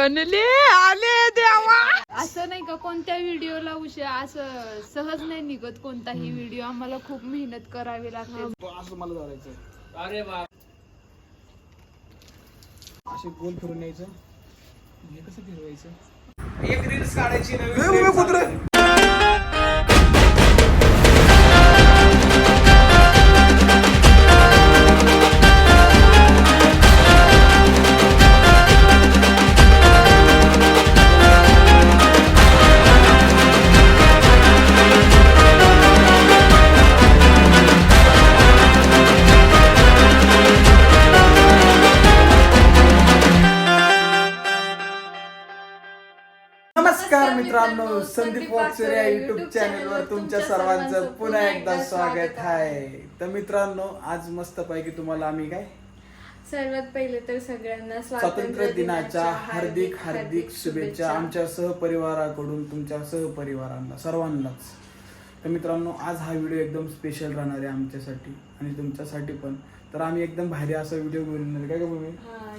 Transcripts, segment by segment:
कनले आले देवा. असं नाही का कोणत्या व्हिडिओला उशीर असं सहज नाही निघत कोणताही व्हिडिओ. आम्हाला खूप मेहनत करावी लागते. असं मला धरायचं अरे बा असे गोल फिरून यायचं. हे कसं फिरवायचं? एक रील्स काढायची नवीन संदीप वॉक्सर या युट्यूब चॅनलवर तुमच्या सर्वांचं पुन्हा एकदा स्वागत आहे. तर मित्रांनो आज मस्त पैकी तुम्हाला आम्ही काय? सर्वात पहिले तर सगळ्यांना स्वातंत्र्य दिनाच्या हार्दिक हार्दिक शुभेच्छा. आमच्या सहपरिवाराकडून तुमच्या सहपरिवारांना सर्वांनाच. तर मित्रांनो आज हा व्हिडिओ एकदम स्पेशल राहणार आहे आमच्यासाठी आणि तुमच्यासाठी पण. तर आम्ही एकदम भारी असा व्हिडिओ आहे. काय का भूमी?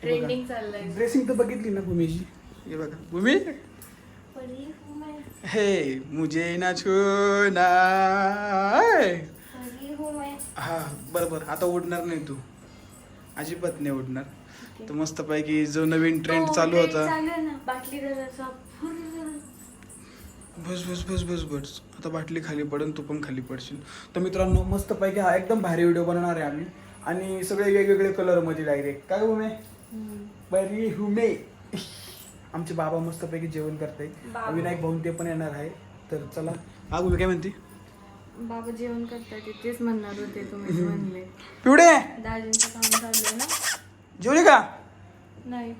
ट्रेंडिंग चाललंय. ड्रेसिंग तर बघितली ना भूमीची हे बघा. भूमी? हे मुझे ना छूना हा। बरं बरं आता उडणार नाही तू. अजिबात नाही उडणार तर मस्त पैकी जो नवीन ट्रेंड चालू होता. बाटली बस बस बस बस बस. आता बाटली खाली पडन तू पण खाली पडशील. तर मित्रांनो मस्त पैकी हा एकदम भारी व्हिडिओ बनवणार आहे आम्ही. आणि सगळे वेगवेगळे कलरमध्ये डायरेक्ट काय हुमे बरी हुमे आमचे बाबा मस्त पैकी जेवण करते विनायक भाऊन ते पण येणार आहे. तर चला. हा गुमे काय म्हणते? बाबा जेवण करतात तेच म्हणणार होते तुम्ही म्हणले. पिवडे? दाजींचं काम चाललंय ना? जेवली का? नाही.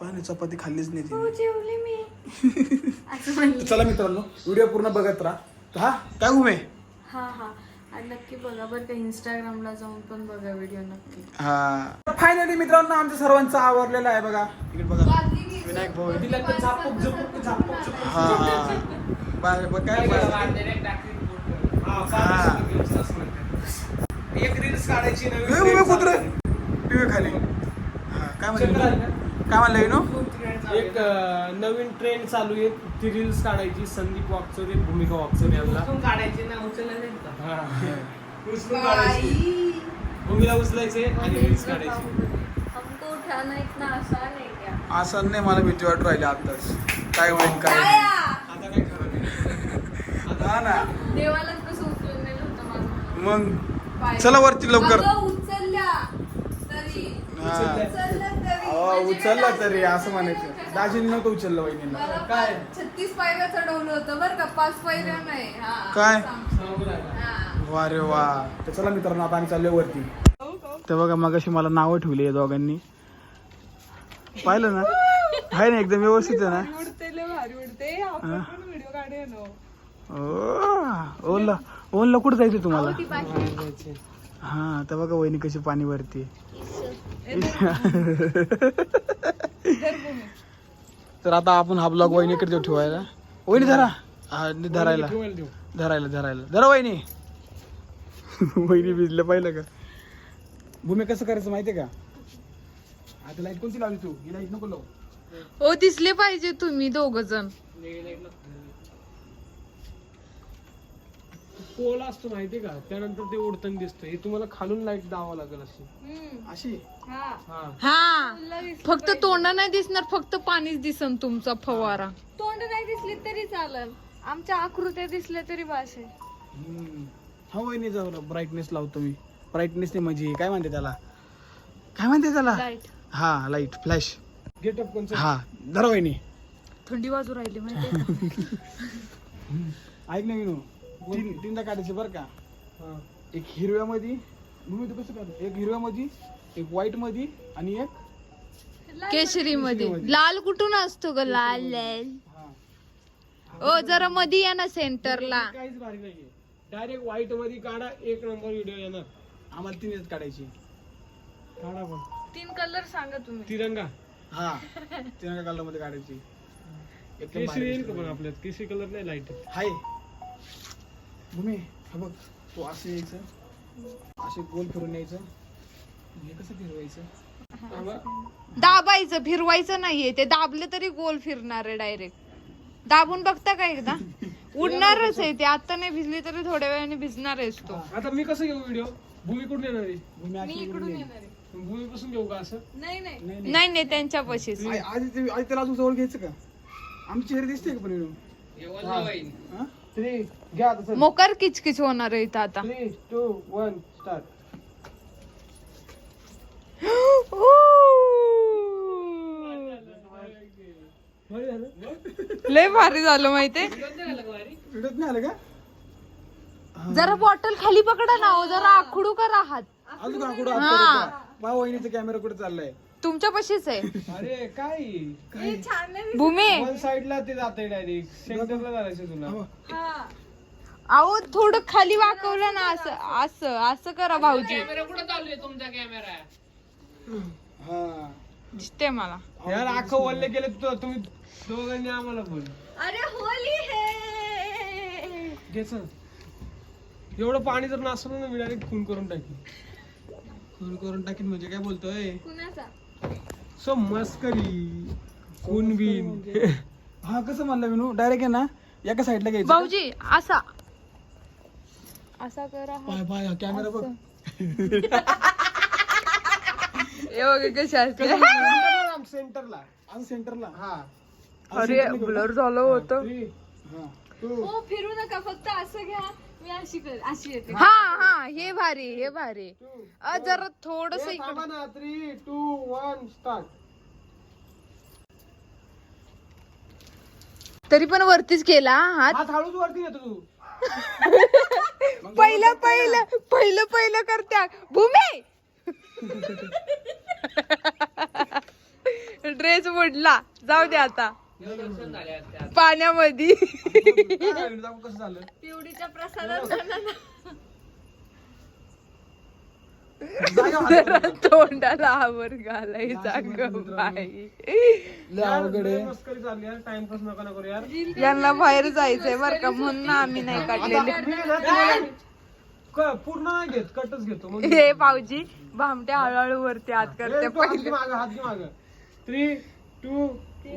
पाणी चपाती खाल्लीच नाही हो. जेवले मी. असं म्हणले. तर चला मित्रांनो व्हिडिओ पूर्ण बघत राहा. तर हा काय घुमे? हा हा. आणि नक्की बघा बरं का इंस्टाग्रामला जाऊन पण बघा व्हिडिओ नक्की. हा. फायनली मित्रांनो आमच्या सर्वांचा आवरलेला आहे बघा इकडे बघा. विनायक भाऊ आहे. हा हा. बघ काय हा. एक रील्स काढायची ए, उभे कुत्रे. पिवे खाली. हा काय म्हणलं काय म्हणलं विनो? एक अं, नवीन ट्रेंड चालू आहे. ती रील्स काढायची. संदीप वागचोर एक भूमिका वागचोर यांना काढायची ना उचलला उचलून काढायची. भूमीला उचलायचे आणि रील्स काढायची. हमको उठाना इतना आसान है. असं नाही मला भीती वाटू राहिली आताच काय होईल काय नाही. आता काय खरं नाही हा ना देवालाच कसं उचलून नेलं होतं माझं मग. चला वरती लवकर अगं, उचलल्या तरी हा. उचललं तरी अहो, म्हणजे उचलला काय तरी? असं म्हणायचं दाजीने नव्हतं उचललं वहिनीला मला काय? छत्तीस पायऱ्या चढवलं होतं बरं का पाच पायऱ्या नाही हा काय? सांग. सांगू राहिला. हा. वा रे वा तर चला मित्रांनो आता आम्ही चाललोय वरती तर बघा मग अशी मला नावं ठेवली आहे दोघांनी पाहिलं ना? आहे ना एकदम व्यवस्थित आहे ना? ओ, ओला ओनला कुठं जायचं तुम्हाला. हा तर बघा वहिनी कशी पाणी भरते. तर आता आपण हा ब्लॉग वहिनीकडे देऊ ठेवायला. वहिनी धरा. हा नि- धरायला. धरायला धरायला. धरा वहिनी. वहिनी भिजलं पाहिलं का? भूमी कसं करायचं माहितीये का? आता लाइट कोणती लावली तू? ही लाइट नको लावू. हो दिसले पाहिजे तुम्ही दोघ जण. पोल असतो माहितीये का? त्यानंतर ते उडताना दिसतं हे तुम्हाला खालून लाइट दावा लागेल अशी. अशी? हा. हा. हा. फक्त तोंड नाही दिसणार फक्त पाणीच दिसन तुमचा फवारा. तोंड नाही दिसली तरी चालेल. आमच्या आकृत्या दिसल्या तरी बास आहे हम्म. हा वहिनी जाऊ ब्राईटनेस लावतो मी. ब्राईटनेस नाही म्हणजे काय म्हणते त्याला? काय म्हणते त्याला? लाइट हा लाइट फ्लॅश गेटअप कोणचं? हा. धरा वहिनी थंडी वाजू राहिली माहिती ऐक ना विनू तीन तीनदा काढायचे बरं का. एक हिरव्यामध्ये भूमी तू कसं काढतो एक हिरव्यामध्ये एक व्हाईटमध्ये आणि एक केशरी मध्ये लाल कुठून असतो ग? लाल लाल. हा. ओ जरा मध्ये या ना सेंटरला. काहीच भारी नाहीये. डायरेक्ट व्हाईटमध्ये काढा एक नंबर व्हिडिओ येणार. आम्हाला तीनच काढायची. काढा पण तीन कलर सांगा तुम्ही. तिरंगा. हा तिरंगा कलरमध्ये काढायची. एकदम भारी येईल का. पण आपल्यात? केशरी कलर नाही लाइट हाय. भूमी हा बघ तू असं यायचं. असे गोल फिरून यायचं. हे कसं फिरवायचं? दाबायचं फिरवायचं नाहीये. ते दाबले तरी गोल फिरणार आहे डायरेक्ट दाबून बघता का एकदा? उडणारच आहे ते. आता नाही भिजली तरी थोड्या वेळाने भिजणार आहेस तो. आता मी कसं घेऊ व्हिडिओ भूमी कुठून येणार आहे भूमी इकडून. येणार. आहे. भूमीपासून घेऊ का असं? नाही नाही. नाही नाही. नाही नाही त्यांच्या पशीच. आ- आधी ते- आधी त्याला अजून जवळ घ्यायचं का? आमची चेहरे दिसते का पण विनू? हा? थ्री घ्या आता सर मोकार किचकिच होणार आहे इथं आता. थ्री टू वन स्टार्ट लय भारी झालं माहितीये. व्हिडिओत नाही आलं का जरा बॉटल खाली पकडा ना हो जरा आखडू का राहात अजून कुठं? हा. माझ्या वहिनीचा कॅमेरा कुठे चाललाय? तुमच्या पशीच आहे. अरे काय? हे भूमी. वन साइडला ते जाते डायरेक्ट सेंटरला जायचं तुला. अहो थोडं खाली वाकवलं ना असं असं असं करा भाऊजी. हा. दिसते मला. यार अख्खं वल्ले गेले तू तुम्ही दोघांनी आम्हाला बोल अरे होली है. घ्यायचं एवढं पाणी जर नसलं ना मी डायरेक्ट खून करून टाकी फोन करून टाकीन म्हणजे काय बोलतोय? कुणाचा? सो मस्करी खून बिन हा कसं म्हणलं विनू? डायरेक्ट आहे ना. एका साईडला घ्यायचं? भाऊजी असा. असा करा हा. पाय पाय कॅमेरा बघ. हे बघा कसे असते सेंटरला सेंटरला हा. अरे ब्लर झालं होतं. हा फिरू नका फक्त असं घ्या. मी अशी कर अशी येते. हा हा हे भारी हे भारी. अ, जरा थोडस थांबा ना थ्री टू वन स्टार्ट तरी पण वरतीच केला हात. हात हळूच वरती येतो तू. पहिलं पहिलं पहिलं पहिलं करत्या. भूमी! ड्रेस मोडला. जाऊ दे आता. पाण्यामध्ये कसं झालं पिवडीच्या प्रसादात. जरा तोंडाला आवर घालायचा बाई. यांना बाहेर जायचंय बर का म्हणून आम्ही नाही काढलेले. पूर्ण नाही घेत. कटच घेतो. मग हे भाऊजी भामट्या हळूहळू वरती हात करते मागं हात मागं. Three two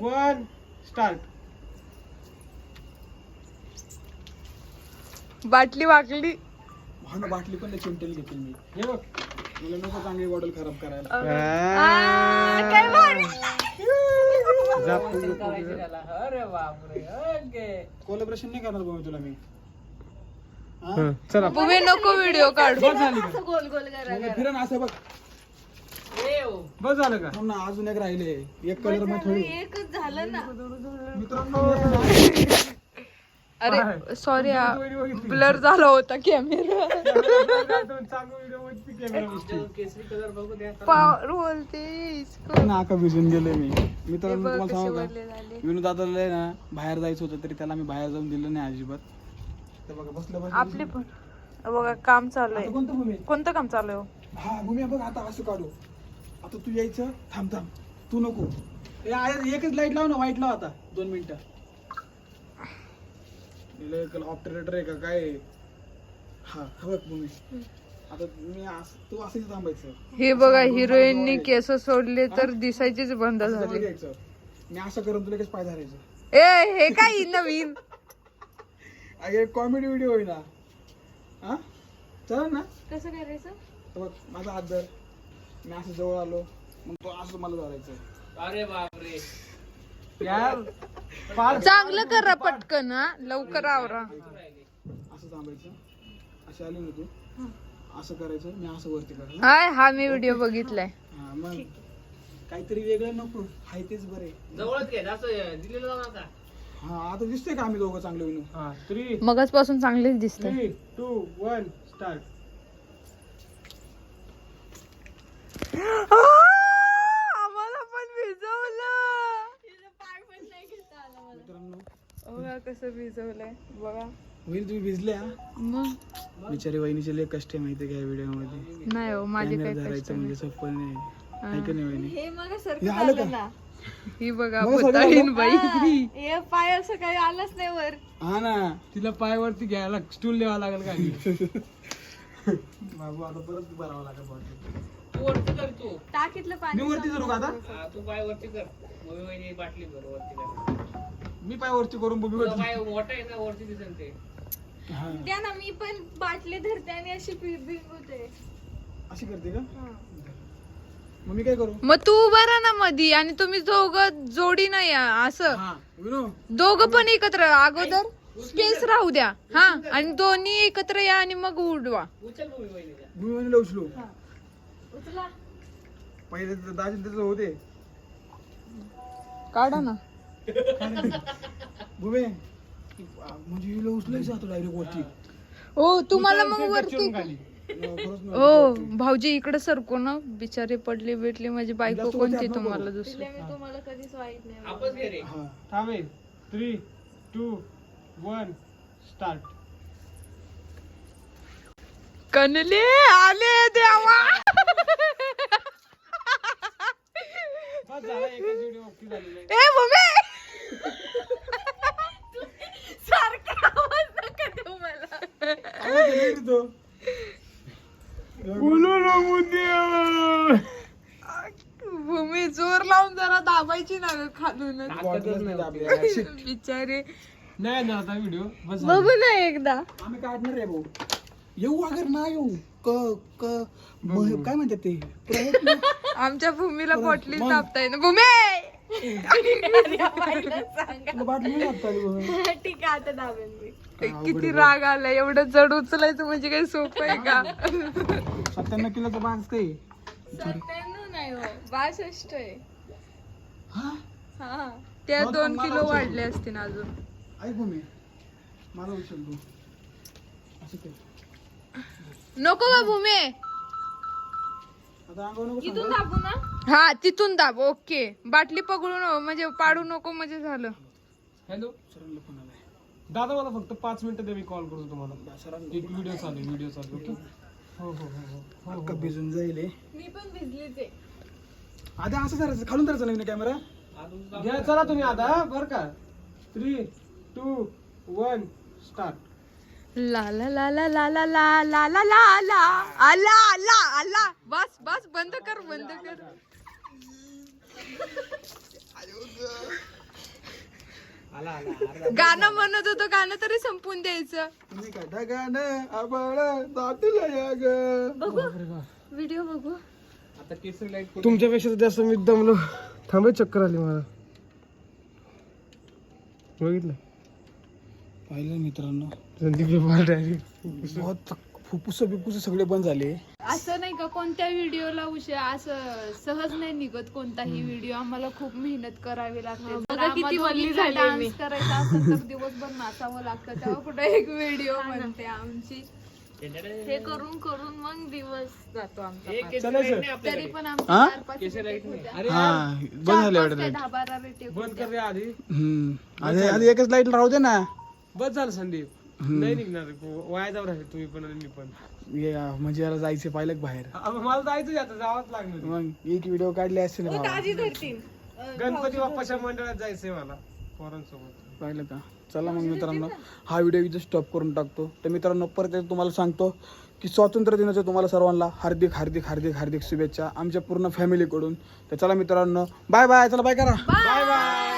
one start. बाटली वाकली. हा ना बाटली पण चिमटेल घेतील मी. हे बघ. मला नको चांगली बॉटल खराब करायला. आ, काय भारी. कोलॅबरेशन नाही करणार भाऊ तुला मी. हा? चला. तुम्ही नको व्हिडिओ काढू. गोल गोल करा मग फिरा ना असं बघ. बस झालं का? ना अजून एक राहिले. एक कलरमध्ये थोडी एकच झालं ना. मित्रांनो अरे सॉरी ब्लर झाला होता कॅमेरा चांगला व्हिडिओमध्ये कॅमेरा पावर बोलतेस नाका भिजून गेले मी. मित्रांनो बघ तुम्हाला कसे सांगू का? वरले झाले विनू दादाला ना बाहेर जायचं होतं तरी त्याला मी बाहेर जाऊन दिलं नाही अजिबात. तर बघा बसलं बसलं आपले पण. बघा काम चालू आहे. कोणतं काम चालू आहे हो? हा भूमी बघ आता असं काढू. आता तू यायचं? थांब थांब. तू नको. ए, एकच लाइट लाव ना वाईट लाव आता. दोन मिनिटं. ऑपरेटर आहे का काय आहे? हा हा बघ आता मी असं- तू असंच थांबायचं. हे बघा हिरोईननी केस सोडले तर दिसायचीच बंद असं जवळ झाली घ्यायचं मी असं करून तुला लगेच पाय धरायचं. ए हे काय नवीन? अगे कॉमेडी व्हिडिओ होईल ना. हा? चालेल ना. कसं करायचं? तर बघ माझा हात धर. मी असं जवळ आलो. मग तो असं मला धरायचं. अरे बापरे. यार फार चांगलं करा पटकन हा. लवकर आवरा. असं थांबायचं. असे आले ना तू. असं करायचं मी असं वरती करायचं हाय हा मी व्हिडिओ बघितलाय. हा मग काहीतरी वेगळं नको. हाय तेच बरे जवळच घे दिलेलं जाऊ नका हा आता दिसतंय का आम्ही दोघं चांगले विनू हा थ्री मगच पासून चांगलेच दिसत थ्री टू वन स्टार्ट आम्हाला पण भिजवलं. पाय पण नाही घेता आला मला मित्रांनो बघा कसं भिजवलंय. बघा. होईल तुम्ही भिजल्या मग? बिचारी वहिनीचे लय कष्ट आहे माहिती काय व्हिडिओमध्ये नाही हो माझे काय कष्ट धरायचं म्हणजे. सोपं नाही आहे. का नाही वहिनी. हे मग का? ना बघा बताईन बाई. हे पाय असं काही आलंच नाही वर. हा ना तिला पायावरती घ्यायला स्टूल द्यावा लागेल का? बाबू आता परत भरावं लागेल वरती कर तू. टाकीतलं पाणी मी वरती करू का आता? हा, तू पाय वरती कर. वहिनी बाटली कर वरती कर. मी पाय वरती करून बघू तुला पाय मोठा आहे ना वरती दिसेल ते. हा. द्या ना मी पण बाटली धरते आणि अशी बिंग होते अशी करते का? मग मी काय करू? मग तू उभा राहा ना मधी आणि तुम्ही दोघं जोडी नाही असं. हा विनो. दोघं पण एकत्र अगोदर स्पेस राहू द्या. हा आणि दोन्ही एकत्र या आणि मग उडवा. उचल वहिनीला. उचलू. उचला. पहिले तर दाजी त्याचं होते. काढा ना. भूमे म्हणजे हिला उचलायचं आता डायरेक्ट वरती. हो तुम्हाला मग वरती. खरंच ना. हो भाऊजी इकडे सरको ना. बिचारे पडले भेटले माझी बायको जास्त कोणती तुम्हाला. दुसरी? मी तुम्हाला कधीच वाईट नाही आपच घे रे हा. थांबे. थ्री टू वन स्टार्ट कनले आले देवा बस झाला एकच व्हिडिओ ओके झालेला आहे ए भूमे सारखा आवाज नका देऊ मला. भूमी जोर लावून जरा दाबायची ना ग. Shit. बिचारे. नाही ना आता व्हिडिओ. बघू ना एकदा. आम्ही काढणार आहे भाऊ. येऊ अगर ना येऊ. क क म- काय म्हणतात ते? प्रयत्न आमच्या भूमीला बॉटली मग. तापताय ना. भूमी! बाटली. ठीक आहे आता दाबेल मी. किती राग आला एवढं जड उचलायचं म्हणजे काही सोपं आहे का? सत्त्याण्णव किलोचं बांस ते. सत्त्याण्णव नाही हो बासष्ट आहे. हा? हा. त्या मग दोन किलो. वाढले असतील अजून. ऐक भूमी मला उचल तू असं कर. नको का भूमी. नको इथून सांगू. दाबू ना. हा तिथून दाब ओके. बाटली पकडून म्हणजे पाडू नको म्हणजे झालं. हॅलो. दादा मला फक्त पाच मिनिटं दे मी कॉल करतो तुम्हाला. एक व्हिडिओ चालू आहे व्हिडिओ चालू. ओके? हो हो हो हो अक्का भिजून जाईल हे. मी पण भिजलीच. आहे आधी असं करायचं खालून करायचं नवीन कॅमेरा हो घ्या चला तुम्ही आता बर का. थ्री टू वन स्टार्ट ला ला ला ला ला ला ला ला ला ला ला आला आला आला बस बस बंद कर बंद कर गाणं म्हणत होतो गाणं तरी संपून द्यायचं तुम्ही काय ढगानं आबाळ दाटलं या ग व्हिडिओ बघू आता केसरी लाइट तुमच्यापेक्षा जास्त मी दमलो थांबे चक्कर आली मला बघितलं पाहिलं मित्रांनो डायरेक्ट बहुत फुफ्फुस बिप्पुस सगळे बंद झाले. असं नाही का कोणत्या व्हिडिओला उशीर असं सहज नाही निघत कोणताही व्हिडिओ. आम्हाला खूप मेहनत करावी लागते. जर किती वल्ली मी. डान्स करायचा असेल तर दिवसभर नाचावं लागतं. तेव्हा कुठे एक व्हिडिओ बनते आमची. हे करून करून मग दिवस जातो आमचा तरी पण आमचे हा? चार पाच केसरी लाइट नाही. अरे हा बंद चार झाले पाच वाटत काय दहा बारा रेट बंद कर रे आधी हम्म आधी आधी एकच लाइट राहू दे ना. बस झालं संदीप. नाही निघणार वाया जाऊ राहिले तुम्ही पण आणि मी पण. ये, म्हणजे याला जायचं पाहिलं का बाहेर. अब मला जायचं आता जावंच लागणार मग एक व्हिडिओ काढले असते ना भावा. गणपती बाप्पाच्या मंडळात जायचंय मला पोरांसोबत. पाहिलं का? चला मग मित्रांनो हा व्हिडिओ इथे स्टॉप करून टाकतो. तर मित्रांनो परत एकदा तुम्हाला सांगतो की स्वातंत्र्य दिनाच्या तुम्हाला सर्वांना हार्दिक हार्दिक हार्दिक हार्दिक शुभेच्छा आमच्या पूर्ण फॅमिलीकडून तर चला मित्रांनो बाय बाय चला बाय करा. Bye bye